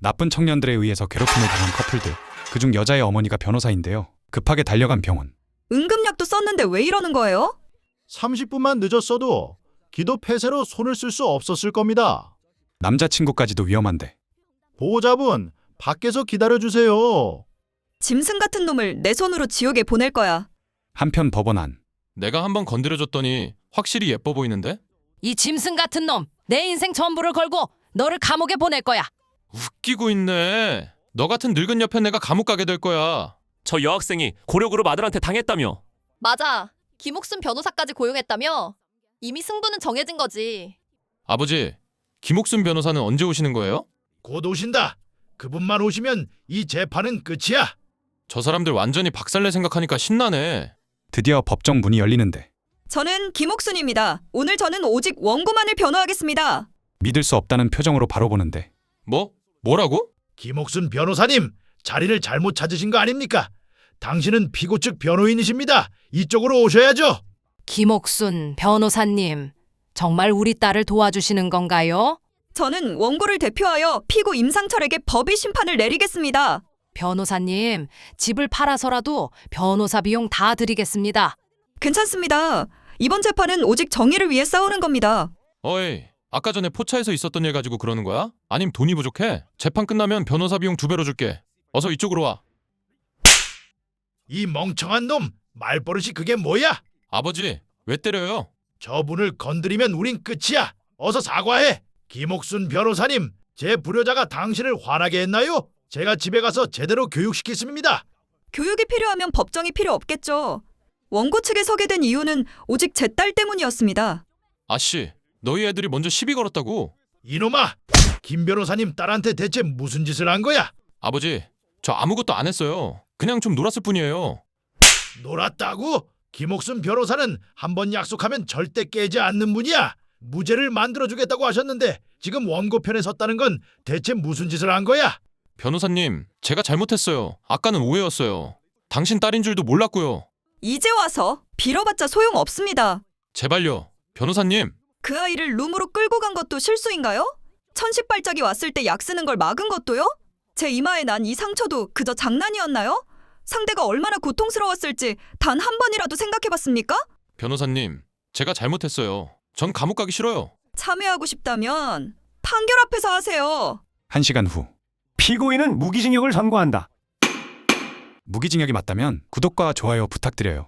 나쁜 청년들에 의해서 괴롭힘을 당한 커플들. 그중 여자의 어머니가 변호사인데요. 급하게 달려간 병원. 응급약도 썼는데 왜 이러는 거예요? 30분만 늦었어도 기도 폐쇄로 손을 쓸 수 없었을 겁니다. 남자친구까지도 위험한데. 보호자분, 밖에서 기다려주세요. 짐승 같은 놈을 내 손으로 지옥에 보낼 거야. 한편 법원 안. 내가 한번 건드려줬더니 확실히 예뻐 보이는데? 이 짐승 같은 놈, 내 인생 전부를 걸고 너를 감옥에 보낼 거야. 웃기고 있네. 너 같은 늙은 옆에 내가 감옥 가게 될 거야. 저 여학생이 고력으로 마들한테 당했다며. 맞아. 김옥순 변호사까지 고용했다며? 이미 승부는 정해진 거지. 아버지, 김옥순 변호사는 언제 오시는 거예요? 곧 오신다. 그분만 오시면 이 재판은 끝이야. 저 사람들 완전히 박살내 생각하니까 신나네. 드디어 법정 문이 열리는데. 저는 김옥순입니다. 오늘 저는 오직 원고만을 변호하겠습니다. 믿을 수 없다는 표정으로 바로 보는데. 뭐? 뭐라고? 김옥순 변호사님, 자리를 잘못 찾으신 거 아닙니까? 당신은 피고 측 변호인이십니다. 이쪽으로 오셔야죠. 김옥순 변호사님, 정말 우리 딸을 도와주시는 건가요? 저는 원고를 대표하여 피고 임상철에게 법의 심판을 내리겠습니다. 변호사님, 집을 팔아서라도 변호사 비용 다 드리겠습니다. 괜찮습니다. 이번 재판은 오직 정의를 위해 싸우는 겁니다. 어이, 아까 전에 포차에서 있었던 일 가지고 그러는 거야? 아님 돈이 부족해? 재판 끝나면 변호사 비용 두 배로 줄게. 어서 이쪽으로 와. 이 멍청한 놈, 말버릇이 그게 뭐야? 아버지, 왜 때려요? 저분을 건드리면 우린 끝이야. 어서 사과해. 김옥순 변호사님, 제 불효자가 당신을 화나게 했나요? 제가 집에 가서 제대로 교육시키겠습니다. 교육이 필요하면 법정이 필요 없겠죠. 원고 측에 서게 된 이유는 오직 제 딸 때문이었습니다. 아씨, 너희 애들이 먼저 시비 걸었다고. 이놈아, 김 변호사님 딸한테 대체 무슨 짓을 한 거야? 아버지, 저 아무것도 안 했어요. 그냥 좀 놀았을 뿐이에요. 놀았다고? 김옥순 변호사는 한 번 약속하면 절대 깨지 않는 분이야. 무죄를 만들어주겠다고 하셨는데 지금 원고 편에 섰다는 건 대체 무슨 짓을 한 거야? 변호사님, 제가 잘못했어요. 아까는 오해였어요. 당신 딸인 줄도 몰랐고요. 이제 와서 빌어봤자 소용없습니다. 제발요. 변호사님, 그 아이를 룸으로 끌고 간 것도 실수인가요? 천식 발작이 왔을 때 약 쓰는 걸 막은 것도요? 제 이마에 난 이 상처도 그저 장난이었나요? 상대가 얼마나 고통스러웠을지 단 한 번이라도 생각해봤습니까? 변호사님, 제가 잘못했어요. 전 감옥 가기 싫어요. 참여하고 싶다면 판결 앞에서 하세요. 한 시간 후. 피고인은 무기징역을 선고한다. 무기징역이 맞다면 구독과 좋아요 부탁드려요.